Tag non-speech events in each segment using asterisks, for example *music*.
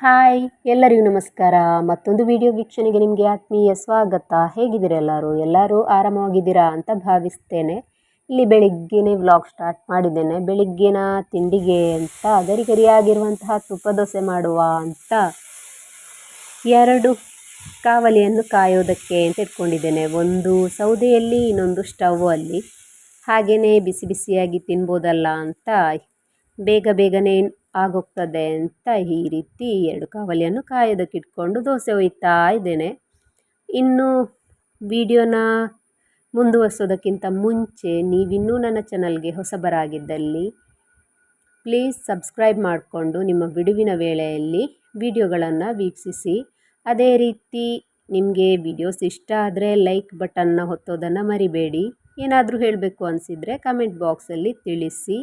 Hi, ಎಲ್ಲರಿಗೂ ನಮಸ್ಕಾರ. ಮತ್ತೊಂದು ವಿಡಿಯೋ ವೀಕ್ಷಣೆಗೆ ನಿಮಗೆ ಆತ್ಮೀಯ ಸ್ವಾಗತ. ಹೇಗಿದ್ದೀರ ಎಲ್ಲರೂ? ಎಲ್ಲರೂ ಆರಾಮವಾಗಿದ್ದೀರಾ ಅಂತ ಭಾವಿಸ್ತೇನೆ. ಇಲ್ಲಿ ಬೆಳಿಗ್ಗೆನೇ ವ್ಲಾಗ್ ಸ್ಟಾರ್ಟ್ ಮಾಡಿದ್ದೇನೆ. ಬೆಳಿಗ್ಗೆನ ತಿಂಡಿಗೆ ಅಂತ ಗರಿ ಗರಿಯಾಗಿರುವಂತಹ ತುಪ್ಪ ದೋಸೆ ಮಾಡುವ ಅಂತ ಎರಡು ಕಾವಲಿಯನ್ನು ಕಾಯೋದಕ್ಕೆ ಅಂತ ಇಟ್ಕೊಂಡಿದ್ದೇನೆ. ಒಂದು ಸೌದೆಯಲ್ಲಿ, ಇನ್ನೊಂದು ಸ್ಟವ್ ಅಲ್ಲಿ. ಹಾಗೆಯೇ ಬಿಸಿ ಬಿಸಿಯಾಗಿ ತಿನ್ಬೋದಲ್ಲ ಅಂತ ಬೇಗ ಬೇಗನೆ ಆಗೋಗ್ತದೆ ಅಂತ ಈ ರೀತಿ ಎರಡು ಕಾವಲಿಯನ್ನು ಕಾಯೋದಕ್ಕಿಟ್ಕೊಂಡು ದೋಸೆ ಒಯ್ತಾ ಇದ್ದೇನೆ. ಇನ್ನು ವಿಡಿಯೋನ ಮುಂದುವರಿಸೋದಕ್ಕಿಂತ ಮುಂಚೆ ನೀವಿನ್ನೂ ನನ್ನ ಚಾನಲ್ಗೆ ಹೊಸಬರಾಗಿದ್ದಲ್ಲಿ, ಪ್ಲೀಸ್ ಸಬ್ಸ್ಕ್ರೈಬ್ ಮಾಡಿಕೊಂಡು ನಿಮ್ಮ ಬಿಡುವಿನ ವೇಳೆಯಲ್ಲಿ ವಿಡಿಯೋಗಳನ್ನು ವೀಕ್ಷಿಸಿ. ಅದೇ ರೀತಿ ನಿಮಗೆ ವಿಡಿಯೋಸ್ ಇಷ್ಟ ಆದರೆ ಲೈಕ್ ಬಟನ್ನ ಹೊತ್ತೋದನ್ನು ಮರಿಬೇಡಿ. ಏನಾದರೂ ಹೇಳಬೇಕು ಅನಿಸಿದರೆ ಕಮೆಂಟ್ ಬಾಕ್ಸಲ್ಲಿ ತಿಳಿಸಿ.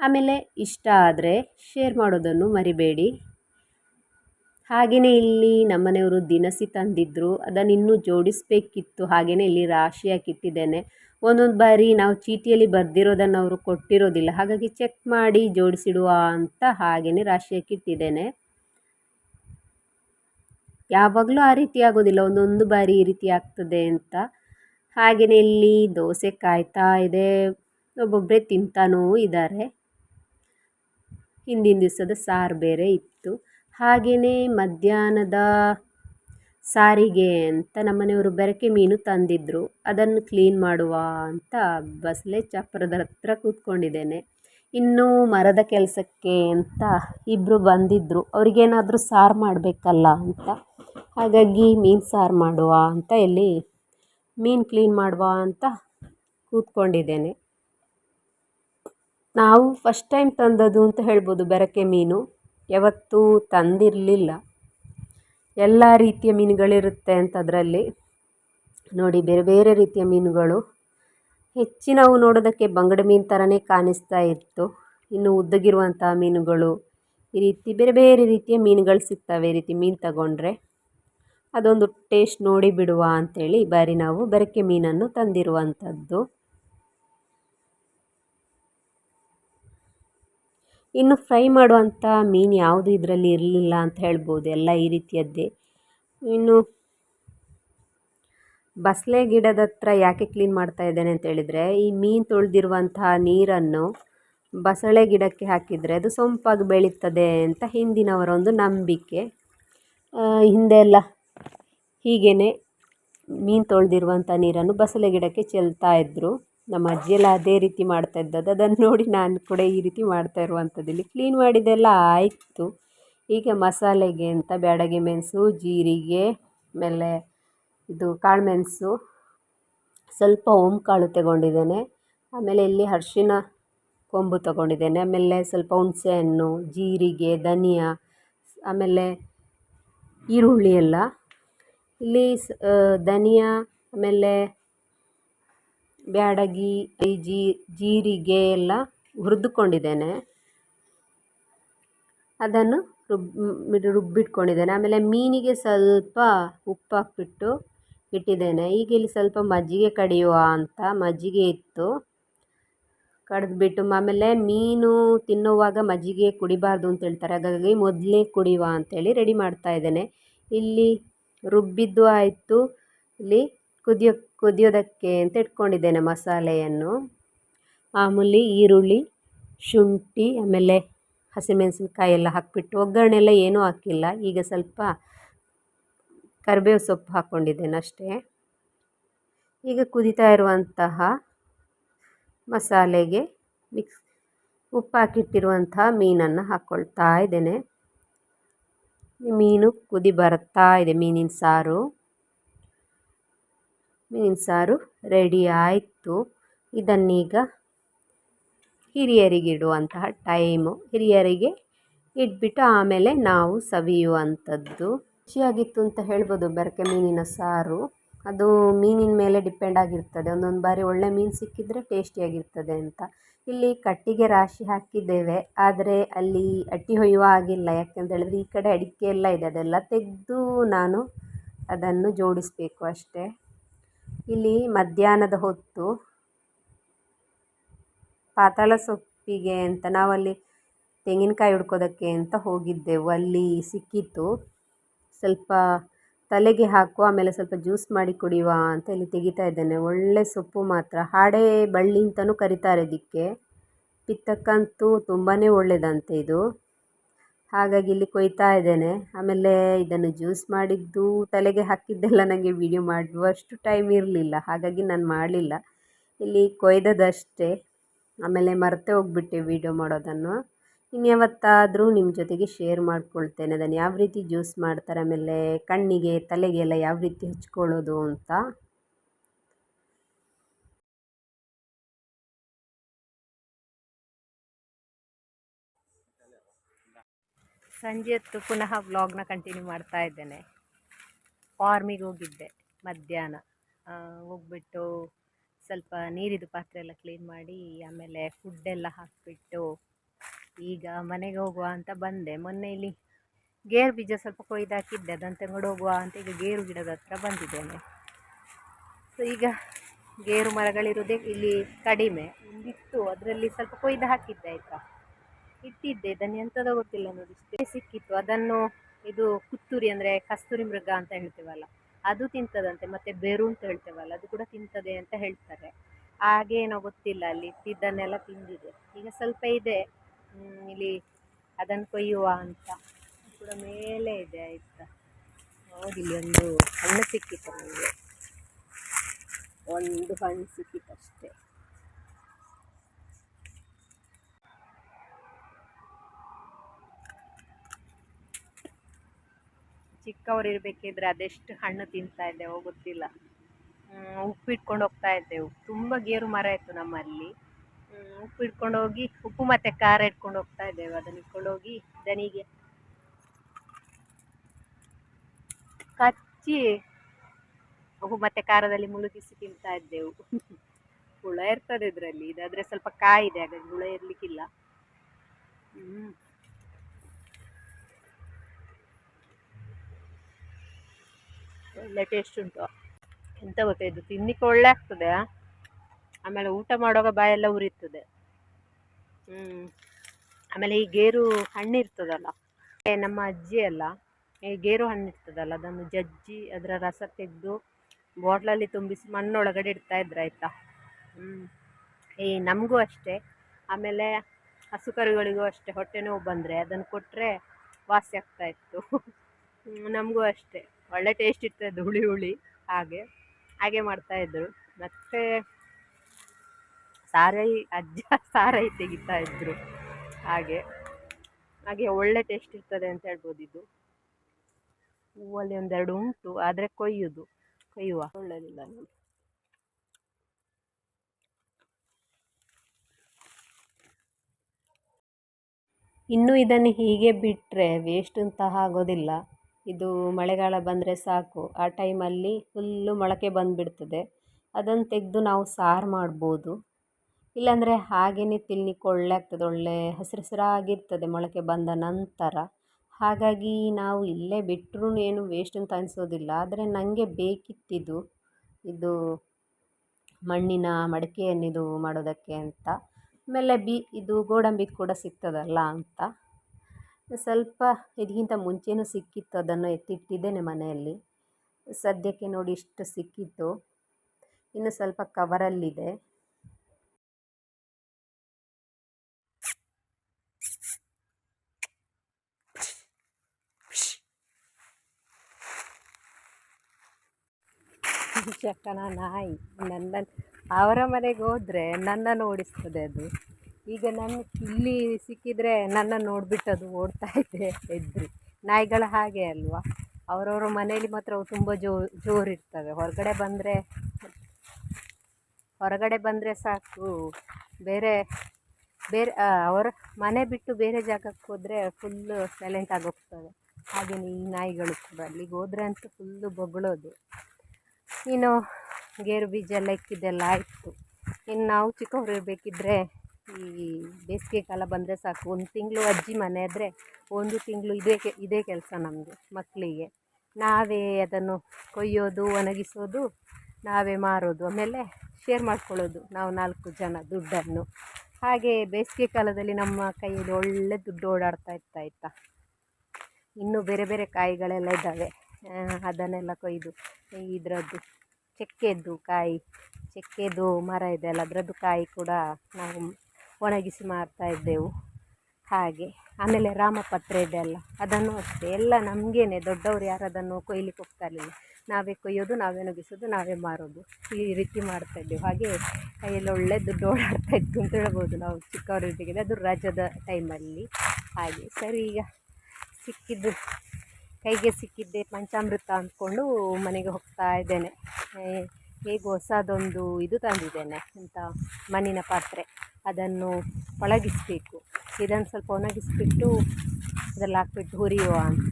ಆಮೇಲೆ ಇಷ್ಟ ಆದರೆ ಶೇರ್ ಮಾಡೋದನ್ನು ಮರಿಬೇಡಿ. ಹಾಗೆಯೇ ಇಲ್ಲಿ ನಮ್ಮನೆಯವರು ದಿನಸಿ ತಂದಿದ್ದರು ಅದನ್ನು ಇನ್ನೂ ಜೋಡಿಸಬೇಕಿತ್ತು. ಹಾಗೆಯೇ ಇಲ್ಲಿ ರಾಶಿಯಾಗಿಟ್ಟಿದ್ದೇನೆ ಒಂದೊಂದು ಬಾರಿ ನಾವು ಚೀಟಿಯಲ್ಲಿ ಬರೆದಿರೋದನ್ನು ಅವರು ಕೊಟ್ಟಿರೋದಿಲ್ಲ. ಹಾಗಾಗಿ ಚೆಕ್ ಮಾಡಿ ಜೋಡಿಸಿಡುವ ಅಂತ ಹಾಗೆಯೇ ರಾಶಿಯಾಗಿಟ್ಟಿದ್ದೇನೆ ಯಾವಾಗಲೂ ಆ ರೀತಿ ಆಗೋದಿಲ್ಲ. ಒಂದೊಂದು ಬಾರಿ ಈ ರೀತಿ ಆಗ್ತದೆ ಅಂತ. ಹಾಗೆಯೇ ಇಲ್ಲಿ ದೋಸೆ ಕಾಯ್ತಾ ಇದೆ. ಒಬ್ಬೊಬ್ಬರೇ ತಿಂತಾನೂ ಇದ್ದಾರೆ. ಹಿಂದಿನ ದಿವಸದ ಸಾರು ಬೇರೆ ಇತ್ತು. ಹಾಗೆಯೇ ಮಧ್ಯಾಹ್ನದ ಸಾರಿಗೆ ಅಂತ ನಮ್ಮನೆಯವರು ಬೆರಕೆ ಮೀನು ತಂದಿದ್ದರು ಅದನ್ನು ಕ್ಲೀನ್ ಮಾಡುವ ಅಂತ ಬಸಳೆ ಚಪ್ಪರದ ಹತ್ರ ಕೂತ್ಕೊಂಡಿದ್ದೇನೆ. ಇನ್ನೂ ಮರದ ಕೆಲಸಕ್ಕೆ ಅಂತ ಇಬ್ಬರು ಬಂದಿದ್ದರು ಅವ್ರಿಗೇನಾದರೂ ಸಾರು ಮಾಡಬೇಕಲ್ಲ ಅಂತ. ಹಾಗಾಗಿ ಮೀನು ಸಾರು ಮಾಡುವ ಅಂತ ಇಲ್ಲಿ ಮೀನು ಕ್ಲೀನ್ ಮಾಡುವ ಅಂತ ಕೂತ್ಕೊಂಡಿದ್ದೇನೆ. ನಾವು ಫಸ್ಟ್ ಟೈಮ್ ತಂದದ್ದು ಅಂತ ಹೇಳ್ಬೋದು ಬೆರಕೆ ಮೀನು. ಯಾವತ್ತೂ ತಂದಿರಲಿಲ್ಲ. ಎಲ್ಲ ರೀತಿಯ ಮೀನುಗಳಿರುತ್ತೆ ಅಂತ ಅದರಲ್ಲಿ ನೋಡಿ, ಬೇರೆ ಬೇರೆ ರೀತಿಯ ಮೀನುಗಳು. ಹೆಚ್ಚಿನವು ನೋಡೋದಕ್ಕೆ ಬಂಗಡೆ ಮೀನು ಥರನೇ ಕಾಣಿಸ್ತಾ ಇತ್ತು. ಇನ್ನು ಉದ್ದಗಿರುವಂಥ ಮೀನುಗಳು, ಈ ರೀತಿ ಬೇರೆ ಬೇರೆ ರೀತಿಯ ಮೀನುಗಳು ಸಿಗ್ತವೆ, ಈ ರೀತಿ ಮೀನು ತಗೊಂಡ್ರೆ. ಅದೊಂದು ಟೇಸ್ಟ್ ನೋಡಿ ಬಿಡುವ ಅಂಥೇಳಿ ಈ ಬಾರಿ ನಾವು ಬೆರಕೆ ಮೀನನ್ನು ತಂದಿರುವಂಥದ್ದು. ಇನ್ನು ಫ್ರೈ ಮಾಡುವಂಥ ಮೀನು ಯಾವುದು ಇದರಲ್ಲಿ ಇರಲಿಲ್ಲ ಅಂತ ಹೇಳ್ಬೋದು. ಎಲ್ಲ ಈ ರೀತಿಯದ್ದೇ. ಇನ್ನು ಬಸಳೆ ಗಿಡದ ಹತ್ರ ಯಾಕೆ ಕ್ಲೀನ್ ಮಾಡ್ತಾ ಇದ್ದೇನೆ ಅಂತ ಹೇಳಿದರೆ, ಈ ಮೀನು ತೊಳೆದಿರುವಂತಹ ನೀರನ್ನು ಬಸಳೆ ಗಿಡಕ್ಕೆ ಹಾಕಿದರೆ ಅದು ಸೊಂಪಾಗಿ ಬೆಳೀತದೆ ಅಂತ ಹಿಂದಿನವರ ಒಂದು ನಂಬಿಕೆ ಹಿಂದೆ ಎಲ್ಲ ಹೀಗೇ ಮೀನು ತೊಳೆದಿರುವಂಥ ನೀರನ್ನು ಬಸಳೆ ಗಿಡಕ್ಕೆ ಚೆಲ್ತಾ ಇದ್ದರು ನಮ್ಮ ಅಜ್ಜಿಯೆಲ್ಲ ಅದೇ ರೀತಿ ಮಾಡ್ತಾ ಇದ್ದದ್ದು. ಅದನ್ನು ನೋಡಿ ನಾನು ಕೂಡ ಈ ರೀತಿ ಮಾಡ್ತಾ ಇರುವಂಥದ್ದು ಇಲ್ಲಿ ಕ್ಲೀನ್ ಮಾಡಿದ್ದೆಲ್ಲ ಆಯಿತು. ಈಗ ಮಸಾಲೆಗೆ ಅಂತ ಬ್ಯಾಡಗೆ ಮೆಣಸು, ಜೀರಿಗೆ, ಆಮೇಲೆ ಇದು ಕಾಳುಮೆಣಸು ಸ್ವಲ್ಪ ಓಂಕಾಳು ತಗೊಂಡಿದ್ದೇನೆ. ಆಮೇಲೆ ಇಲ್ಲಿ ಅರ್ಶಿನ ಕೊಂಬು ತಗೊಂಡಿದ್ದೇನೆ. ಆಮೇಲೆ ಸ್ವಲ್ಪ ಹುಣಸೆಹಣ್ಣು ಜೀರಿಗೆ, ಧನಿಯಾ, ಆಮೇಲೆ ಈರುಳ್ಳಿ ಎಲ್ಲ. ಇಲ್ಲಿ ಧನಿಯಾ, ಆಮೇಲೆ ಬ್ಯಾಡಗಿ ಜೀರಿಗೆ ಎಲ್ಲ ಹುರಿದುಕೊಂಡಿದ್ದೇನೆ. ಅದನ್ನು ರುಬ್ಬಿ ರುಬ್ಬಿಟ್ಕೊಂಡಿದ್ದೇನೆ. ಆಮೇಲೆ ಮೀನಿಗೆ ಸ್ವಲ್ಪ ಉಪ್ಪು ಹಾಕ್ಬಿಟ್ಟು ಇಟ್ಟಿದ್ದೇನೆ. ಈಗ ಇಲ್ಲಿ ಸ್ವಲ್ಪ ಮಜ್ಜಿಗೆ ಕಡಿಯುವ ಅಂತ ಮಜ್ಜಿಗೆ ಇತ್ತು. ಕಡಿದ್ಬಿಟ್ಟು ಆಮೇಲೆ ಮೀನು ತಿನ್ನುವಾಗ ಮಜ್ಜಿಗೆ ಕುಡಿಬಾರ್ದು ಅಂತ ಹೇಳ್ತಾರೆ. ಹಾಗಾಗಿ ಮೊದಲೇ ಕುಡಿಯುವ ಅಂತೇಳಿ ರೆಡಿ ಮಾಡ್ತಾ ಇದ್ದೇನೆ. ಇಲ್ಲಿ ರುಬ್ಬಿದ್ದು ಆಯಿತು. ಇಲ್ಲಿ ಕುದಿಯೋ, ಕುದಿಯೋದಕ್ಕೆ ಅಂತ ಇಟ್ಕೊಂಡಿದ್ದೇನೆ ಮಸಾಲೆಯನ್ನು. ಮಾಮೂಲಿ ಈರುಳ್ಳಿ, ಶುಂಠಿ, ಆಮೇಲೆ ಹಸಿಮೆಣಸಿನ್ಕಾಯಿ ಎಲ್ಲ ಹಾಕಿಬಿಟ್ಟು ಒಗ್ಗರಣೆ ಎಲ್ಲ ಏನೂ ಹಾಕಿಲ್ಲ. ಈಗ ಸ್ವಲ್ಪ ಕರಿಬೇವು ಸೊಪ್ಪು ಹಾಕ್ಕೊಂಡಿದ್ದೇನೆ ಅಷ್ಟೇ. ಈಗ ಕುದಿತಾ ಇರುವಂತಹ ಮಸಾಲೆಗೆ ಮಿಕ್ಸ್ ಉಪ್ಪು ಹಾಕಿಟ್ಟಿರುವಂತಹ ಮೀನನ್ನು ಹಾಕ್ಕೊಳ್ತಾ ಇದ್ದೇನೆ. ಮೀನು ಕುದಿ ಬರ್ತಾ ಇದೆ, ಮೀನಿನ ಸಾರು. ಮೀನಿನ ಸಾರು ರೆಡಿ ಆಯಿತು. ಇದನ್ನೀಗ ಹಿರಿಯರಿಗೆ ಇಡುವಂತಹ ಟೈಮು ಹಿರಿಯರಿಗೆ ಇಟ್ಬಿಟ್ಟು ಆಮೇಲೆ ನಾವು ಸವಿಯುವಂಥದ್ದು. ರುಚಿಯಾಗಿತ್ತು ಅಂತ ಹೇಳ್ಬೋದು ಬೆರಕೆ ಮೀನಿನ ಸಾರು. ಅದು ಮೀನಿನ ಮೇಲೆ ಡಿಪೆಂಡ್ ಆಗಿರ್ತದೆ. ಒಂದೊಂದು ಬಾರಿ ಒಳ್ಳೆ ಮೀನು ಸಿಕ್ಕಿದರೆ ಟೇಸ್ಟಿಯಾಗಿರ್ತದೆ ಅಂತ. ಇಲ್ಲಿ ಕಟ್ಟಿಗೆ ರಾಶಿ ಹಾಕಿದ್ದೇವೆ. ಆದರೆ ಅಲ್ಲಿ ಅಟ್ಟಿ ಹೊಯ್ಯುವ ಆಗಿಲ್ಲ ಯಾಕೆಂತ ಹೇಳಿದ್ರೆ ಈ ಕಡೆ ಅಡಿಕೆ ಎಲ್ಲ ಇದೆ. ಅದೆಲ್ಲ ತೆಗೆದು ನಾನು ಅದನ್ನು ಜೋಡಿಸಬೇಕು ಅಷ್ಟೇ. ಇಲ್ಲಿ ಮಧ್ಯಾಹ್ನದ ಹೊತ್ತು ಪಾತಾಳ ಸೊಪ್ಪಿಗೆ ಅಂತ ನಾವಲ್ಲಿ ತೆಂಗಿನಕಾಯಿ ಹುಡ್ಕೋದಕ್ಕೆ ಅಂತ ಹೋಗಿದ್ದೆವು. ಅಲ್ಲಿ ಸಿಕ್ಕಿತ್ತು. ಸ್ವಲ್ಪ ತಲೆಗೆ ಹಾಕುವ ಆಮೇಲೆ ಸ್ವಲ್ಪ ಜ್ಯೂಸ್ ಮಾಡಿ ಕುಡಿಯುವ ಅಂತ ಇಲ್ಲಿ ತೆಗಿತಾ ಇದ್ದೇನೆ. ಒಳ್ಳೆ ಸೊಪ್ಪು ಮಾತ್ರ. ಹಾಡೆ ಬಳ್ಳಿ ಅಂತಲೂ ಕರೀತಾರೆ ಇದಕ್ಕೆ. ಪಿತ್ತಕ್ಕಂತೂ ತುಂಬಾ ಒಳ್ಳೆಯದಂತೆ ಇದು. ಹಾಗಾಗಿ ಇಲ್ಲಿ ಕೊಯ್ತಾ ಇದ್ದೇನೆ. ಆಮೇಲೆ ಇದನ್ನು ಜ್ಯೂಸ್ ಮಾಡಿದ್ದು, ತಲೆಗೆ ಹಾಕಿದ್ದೆಲ್ಲ ನನಗೆ ವೀಡಿಯೋ ಮಾಡುವಷ್ಟು ಟೈಮ್ ಇರಲಿಲ್ಲ. ಹಾಗಾಗಿ ನಾನು ಮಾಡಲಿಲ್ಲ. ಇಲ್ಲಿ ಕೊಯ್ದದಷ್ಟೇ. ಆಮೇಲೆ ಮರೆತೇ ಹೋಗ್ಬಿಟ್ಟೆ ವೀಡಿಯೋ ಮಾಡೋದನ್ನು. ಇನ್ಯಾವತ್ತಾದರೂ ನಿಮ್ಮ ಜೊತೆಗೆ ಶೇರ್ ಮಾಡ್ಕೊಳ್ತೇನೆ. ಅದನ್ನು ಯಾವ ರೀತಿ ಜ್ಯೂಸ್ ಮಾಡ್ತಾರೆ, ಆಮೇಲೆ ಕಣ್ಣಿಗೆ ತಲೆಗೆ ಎಲ್ಲ ಯಾವ ರೀತಿ ಹಚ್ಕೊಳ್ಳೋದು ಅಂತ. ಸಂಜೆ ಹೊತ್ತು ಪುನಃ ವ್ಲಾಗ್ನ ಕಂಟಿನ್ಯೂ ಮಾಡ್ತಾ ಇದ್ದೇನೆ. ಫಾರ್ಮಿಗೆ ಹೋಗಿದ್ದೆ ಮಧ್ಯಾಹ್ನ. ಹೋಗ್ಬಿಟ್ಟು ಸ್ವಲ್ಪ ನೀರಿದು ಪಾತ್ರೆ ಎಲ್ಲ ಕ್ಲೀನ್ ಮಾಡಿ, ಆಮೇಲೆ ಫುಡ್ಡೆಲ್ಲ ಹಾಕಿಬಿಟ್ಟು ಈಗ ಮನೆಗೆ ಹೋಗುವ ಅಂತ ಬಂದೆ. ಮೊನ್ನೆ ಇಲ್ಲಿ ಗೇರು ಬೀಜ ಸ್ವಲ್ಪ ಕೊಯ್ದು ಹಾಕಿದ್ದೆ ಅದನ್ನು ತಗೊಂಡು ಹೋಗುವ ಅಂತ ಈಗ ಗೇರು ಗಿಡದ ಹತ್ರ ಬಂದಿದ್ದೇನೆ. ಸೊ ಈಗ ಗೇರು ಮರಗಳಿರೋದೇ ಇಲ್ಲಿ ಕಡಿಮೆ. ಒಂದಿತ್ತು, ಅದರಲ್ಲಿ ಸ್ವಲ್ಪ ಕೊಯ್ದು ಹಾಕಿದ್ದೆ, ಆಯಿತಾ? ಇಟ್ಟಿದ್ದೆ. ಇದನ್ನು ಎಂಥದೋ ಗೊತ್ತಿಲ್ಲ ನೋಡಿ. ಸಿಕ್ಕಿತ್ತು. ಅದನ್ನು ಇದು ಕುತ್ತೂರಿ ಅಂದರೆ ಕಸ್ತೂರಿ ಮೃಗ ಅಂತ ಹೇಳ್ತೇವಲ್ಲ, ಅದು ತಿಂತದಂತೆ. ಮತ್ತೆ ಬೇರು ಅಂತ ಹೇಳ್ತೇವಲ್ಲ, ಅದು ಕೂಡ ತಿಂತದೆ ಅಂತ ಹೇಳ್ತಾರೆ. ಹಾಗೆ ಏನೋ ಗೊತ್ತಿಲ್ಲ ಅಲ್ಲಿ ಇಟ್ಟಿದ್ದನ್ನೆಲ್ಲ ತಿಂದಿದೆ. ಈಗ ಸ್ವಲ್ಪ ಇದೆ. ಇಲ್ಲಿ ಅದನ್ನು ಕೊಯ್ಯುವ ಅಂತ. ಕೂಡ ಮೇಲೆ ಇದೆ, ಆಯ್ತಾ? ನೋಡಿ, ಇಲ್ಲಿ ಒಂದು ಹಣ್ಣು ಸಿಕ್ಕಿತ್ತು ನನಗೆ. ಒಂದು ಹಣ್ಣು ಸಿಕ್ಕಿತ್ತು ಅಷ್ಟೇ ಚಿಕ್ಕವರು ಇರಬೇಕಿದ್ರೆ ಅದೆಷ್ಟು ಹಣ್ಣು ತಿಂತಾ ಇದ್ದೆವೋ ಗೊತ್ತಿಲ್ಲ. ಉಪ್ಪು ಇಟ್ಕೊಂಡು ಹೋಗ್ತಾ ಇದ್ದೆವು. ತುಂಬ ಗೇರು ಮರ ಇತ್ತು ನಮ್ಮಲ್ಲಿ. ಉಪ್ಪು ಇಟ್ಕೊಂಡು ಹೋಗಿ, ಉಪ್ಪು ಮತ್ತು ಖಾರ ಇಟ್ಕೊಂಡು ಹೋಗ್ತಾ ಇದ್ದೇವೆ. ಅದನ್ನು ಇಟ್ಕೊಂಡು ಹೋಗಿ ದನಿಗೆ ಕಚ್ಚಿ, ಉಪ್ಪು ಮತ್ತು ಖಾರದಲ್ಲಿ ಮುಳುಗಿಸಿ ತಿಂತಾ ಇದ್ದೆವು. ಹುಳ ಇರ್ತದೆ ಇದರಲ್ಲಿ. ಇದಾದರೆ ಸ್ವಲ್ಪ ಕಾಯಿದೆ, ಹಾಗಾಗಿ ಹುಳ ಇರಲಿಕ್ಕಿಲ್ಲ. ಹ್ಞೂ ಒಳ್ಳೆ ಟೇಸ್ಟ್ ಉಂಟು. ಎಂತ ಗೊತ್ತಾ ಇದು ತಿನ್ನಲಿಕ್ಕೆ ಒಳ್ಳೆ ಆಗ್ತದೆ. ಆಮೇಲೆ ಊಟ ಮಾಡುವಾಗ ಬಾಯೆಲ್ಲ ಉರಿತದೆ. ಹ್ಞೂ ಆಮೇಲೆ ಈ ಗೇರು ಹಣ್ಣು ಇರ್ತದಲ್ಲ ನಮ್ಮ ಅಜ್ಜಿ ಅಲ್ಲ ಈ ಗೇರು ಹಣ್ಣು ಇರ್ತದಲ್ಲ ಅದನ್ನು ಜಜ್ಜಿ ಅದರ ರಸ ತೆಗೆದು ಬಾಟ್ಲಲ್ಲಿ ತುಂಬಿಸಿ ಮಣ್ಣೊಳಗಡೆ ಇಡ್ತಾ ಇದ್ರು ಆಯಿತಾ? ಹ್ಞೂ ಈ ನಮಗೂ ಅಷ್ಟೇ. ಆಮೇಲೆ ಹಸು ಕರುಗಳಿಗೂ ಅಷ್ಟೇ. ಹೊಟ್ಟೆ ನೋವು ಬಂದರೆ ಅದನ್ನು ಕೊಟ್ಟರೆ ವಾಸಿ ಆಗ್ತಾ ಇತ್ತು. ನಮಗೂ ಅಷ್ಟೇ. ಒಳ್ಳೆ ಟೇಸ್ಟ್ ಇರ್ತದೆ ಹುಳಿ ಹುಳಿ, ಹಾಗೆ ಹಾಗೆ ಮಾಡ್ತಾಯಿದ್ರು ಮತ್ತು ಸಾರೈ, ಅಜ್ಜ ಸಾರೈ ತೆಗಿತಾ ಇದ್ದರು ಹಾಗೆ ಹಾಗೆ ಒಳ್ಳೆ ಟೇಸ್ಟ್ ಇರ್ತದೆ ಅಂತ ಹೇಳ್ಬೋದು ಇದು ಹೂವಲ್ಲಿ ಒಂದೆರಡು ಉಂಟು, ಆದರೆ ಕೊಯ್ಯುದು, ಕೊಯ್ಯುವ. ಒಳ್ಳೆದಿಲ್ಲ ನೋಡಿ ಇನ್ನು ಇದನ್ನು ಹೀಗೆ ಬಿಟ್ಟರೆ ವೇಸ್ಟ್ ಅಂತ ಆಗೋದಿಲ್ಲ. ಇದು ಮಳೆಗಾಲ ಬಂದರೆ ಸಾಕು. ಆ ಟೈಮಲ್ಲಿ ಫುಲ್ಲು ಮೊಳಕೆ ಬಂದುಬಿಡ್ತದೆ. ಅದನ್ನು ತೆಗೆದು ನಾವು ಸಾರು ಮಾಡ್ಬೋದು. ಇಲ್ಲಾಂದರೆ ಹಾಗೆಯೇ ತಿನ್ನಿಕ್ಕೆ ಒಳ್ಳೆ ಆಗ್ತದೆ. ಒಳ್ಳೆ ಹಸಿರು ಹಸಿರಾಗಿರ್ತದೆ ಮೊಳಕೆ ಬಂದ ನಂತರ. ಹಾಗಾಗಿ ನಾವು ಇಲ್ಲೇ ಬಿಟ್ಟರೂ ಏನು ವೇಸ್ಟ್ ಅಂತ ಅನಿಸೋದಿಲ್ಲ. ಆದರೆ ನನಗೆ ಬೇಕಿತ್ತಿದು ಇದು ಮಣ್ಣಿನ ಮಡಿಕೆಯನ್ನಿದು ಮಾಡೋದಕ್ಕೆ ಅಂತ. ಆಮೇಲೆ ಬಿ, ಇದು ಗೋಡಂಬಿ ಕೂಡ ಸಿಗ್ತದಲ್ಲ ಅಂತ. ಸ್ವಲ್ಪ ಇದಕ್ಕಿಂತ ಮುಂಚೆಯೂ ಸಿಕ್ಕಿತ್ತು ಅದನ್ನು ಎತ್ತಿಟ್ಟಿದ್ದೇನೆ ಮನೆಯಲ್ಲಿ. ಸದ್ಯಕ್ಕೆ ನೋಡಿ ಇಷ್ಟು ಸಿಕ್ಕಿತ್ತು. ಇನ್ನು ಸ್ವಲ್ಪ ಕವರಲ್ಲಿದೆ. *laughs* ಚಕ್ಕನ ನಾಯಿ. ನನ್ನ, ಅವರ ಮನೆಗೆ ಹೋದರೆ ನನ್ನನ್ನು ಓಡಿಸ್ತದೆ ಅದು. ಈಗ ನನ್ನ ಇಲ್ಲಿ ಸಿಕ್ಕಿದರೆ ನನ್ನ ನೋಡಿಬಿಟ್ಟು ಅದು ಓಡ್ತಾ ಇದೆ ಎದ್ರಿ. ನಾಯಿಗಳು ಹಾಗೆ ಅಲ್ವಾ? ಅವರವರ ಮನೆಯಲ್ಲಿ ಮಾತ್ರ ಅವು ತುಂಬ ಜೋ ಜೋರಿರ್ತವೆ ಹೊರಗಡೆ ಬಂದರೆ ಹೊರಗಡೆ ಬಂದರೆ ಸಾಕು. ಬೇರೆ ಬೇರೆ ಅವರ ಮನೆ ಬಿಟ್ಟು ಬೇರೆ ಜಾಗಕ್ಕೆ ಹೋದರೆ ಫುಲ್ಲು ಸೈಲೆಂಟ್ ಆಗಿ ಹೋಗ್ತವೆ. ಹಾಗೆಯೇ ಈ ನಾಯಿಗಳು ಕೂಡ. ಅಲ್ಲಿಗೆ ಹೋದರೆ ಅಂತೂ ಫುಲ್ಲು ಬೊಗಳೋದು. ಇನ್ನು ಗೇರು ಬೀಜ ಎಲ್ಲ ಇಕ್ಕಿದ್ದೆಲ್ಲ ಆಯಿತು. ಇನ್ನು ನಾವು ಚಿಕ್ಕವರು ಇರಬೇಕಿದ್ರೆ ಈ ಬೇಸಿಗೆ ಕಾಲ ಬಂದರೆ ಸಾಕು. ಒಂದು ತಿಂಗಳು ಅಜ್ಜಿ ಮನೆ ಆದರೆ ಒಂದು ತಿಂಗಳು ಇದೇ ಕೆ, ಇದೇ ಕೆಲಸ ನಮಗೆ ಮಕ್ಕಳಿಗೆ ನಾವೇ ಅದನ್ನು ಕೊಯ್ಯೋದು, ಒಣಗಿಸೋದು, ನಾವೇ ಮಾರೋದು. ಆಮೇಲೆ ಶೇರ್ ಮಾಡ್ಕೊಳ್ಳೋದು ನಾವು ನಾಲ್ಕು ಜನ ದುಡ್ಡನ್ನು. ಹಾಗೆ ಬೇಸಿಗೆ ಕಾಲದಲ್ಲಿ ನಮ್ಮ ಕೈಯಲ್ಲಿ ಒಳ್ಳೆ ದುಡ್ಡು ಓಡಾಡ್ತಾ ಇರ್ತಾ ಇತ್ತಾ. ಇನ್ನೂ ಬೇರೆ ಬೇರೆ ಕಾಯಿಗಳೆಲ್ಲ ಇದ್ದಾವೆ. ಅದನ್ನೆಲ್ಲ ಕೊಯ್ದು ಇದರದ್ದು ಚೆಕ್ಕೆದ್ದು ಕಾಯಿ ಚಕ್ಕೆದು ಮರ ಇದೆಯಲ್ಲ ಅದರದ್ದು ಕಾಯಿ ಕೂಡ ನಾವು ಒಣಗಿಸಿ ಮಾರ್ತಾ ಇದ್ದೆವು. ಹಾಗೆ, ಆಮೇಲೆ ರಾಮಪತ್ರೆ ಇದೆಯಲ್ಲ ಅದನ್ನು ಅಷ್ಟೇ. ಎಲ್ಲ ನಮಗೇನೆ, ದೊಡ್ಡವರು ಯಾರು ಅದನ್ನು ಕೊಯ್ಲಿಕ್ಕೆ ಹೋಗ್ತಾ ಇರಲಿಲ್ಲ. ನಾವೇ ಕೊಯ್ಯೋದು, ನಾವೇ ಒಣಗಿಸೋದು, ನಾವೇ ಮಾರೋದು. ಈ ರೀತಿ ಮಾಡ್ತಾ ಇದ್ದೆವು. ಹಾಗೆ ಕೈಯಲ್ಲಿ ಒಳ್ಳೆ ದುಡ್ಡು ಓಡಾಡ್ತಾ ಇತ್ತು ಅಂತ ಹೇಳ್ಬೋದು ನಾವು ಚಿಕ್ಕವರಿದ್ದಾಗ ಅದು ರಜದ ಟೈಮಲ್ಲಿ. ಹಾಗೆ, ಸರಿ ಈಗ ಸಿಕ್ಕಿದ್ದು, ಕೈಗೆ ಸಿಕ್ಕಿದ್ದೆ ಪಂಚಾಮೃತ ಅಂದ್ಕೊಂಡು ಮನೆಗೆ ಹೋಗ್ತಾ ಇದ್ದೇನೆ. ಹೇಗೆ ಹೊಸದೊಂದು ಇದು ತಂದಿದ್ದೇನೆ ಅಂತ ಮಣ್ಣಿನ ಪಾತ್ರೆ. ಅದನ್ನು ಒಣಗಿಸಬೇಕು ಇದನ್ನು ಸ್ವಲ್ಪ ಒಣಗಿಸಿಬಿಟ್ಟು ಅದ್ರಲ್ಲಿ ಹಾಕ್ಬಿಟ್ಟು ಹುರಿಯುವ ಅಂತ.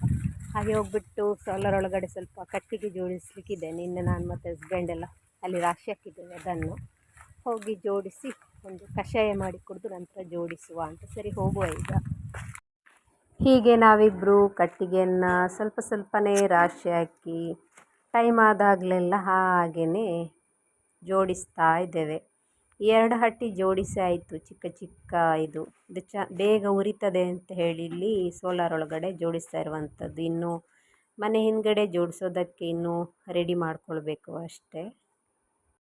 ಹಾಗೆ ಹೋಗ್ಬಿಟ್ಟು ಸೋಲಾರ್ ಒಳಗಡೆ ಸ್ವಲ್ಪ ಕಟ್ಟಿಗೆ ಜೋಡಿಸಲಿಕ್ಕಿದೆ. ನಿನ್ನೆ ನಾನು ಮತ್ತು ಹಸ್ಬೆಂಡ್ ಎಲ್ಲ ಅಲ್ಲಿ ರಾಶಿ ಹಾಕಿದ್ದೇವೆ ಅದನ್ನು. ಹೋಗಿ ಜೋಡಿಸಿ ಒಂದು ಕಷಾಯ ಮಾಡಿ ಕುಡಿದು ನಂತರ ಜೋಡಿಸುವ ಅಂತ. ಸರಿ, ಹೋಗುವ ಈಗ. ಹೀಗೆ ನಾವಿಬ್ಬರು ಕಟ್ಟಿಗೆಯನ್ನು ಸ್ವಲ್ಪ ಸ್ವಲ್ಪನೇ ರಾಶಿ ಹಾಕಿ ಟೈಮ್ ಆದಾಗಲೆಲ್ಲ ಹಾಗೆಯೇ ಜೋಡಿಸ್ತಾ ಇದ್ದೇವೆ. ಎರಡು ಹಟ್ಟಿ ಜೋಡಿಸಿ ಆಯಿತು, ಚಿಕ್ಕ ಚಿಕ್ಕ ಇದು. ಇದು ಚ, ಬೇಗ ಉರಿತದೆ ಅಂತ ಹೇಳಿ ಇಲ್ಲಿ ಸೋಲಾರ್ ಒಳಗಡೆ ಜೋಡಿಸ್ತಾ ಇರುವಂಥದ್ದು. ಇನ್ನು ಮನೆ ಹಿಂದುಗಡೆ ಜೋಡಿಸೋದಕ್ಕೆ ಇನ್ನೂ ರೆಡಿ ಮಾಡಿಕೊಳ್ಬೇಕು ಅಷ್ಟೇ.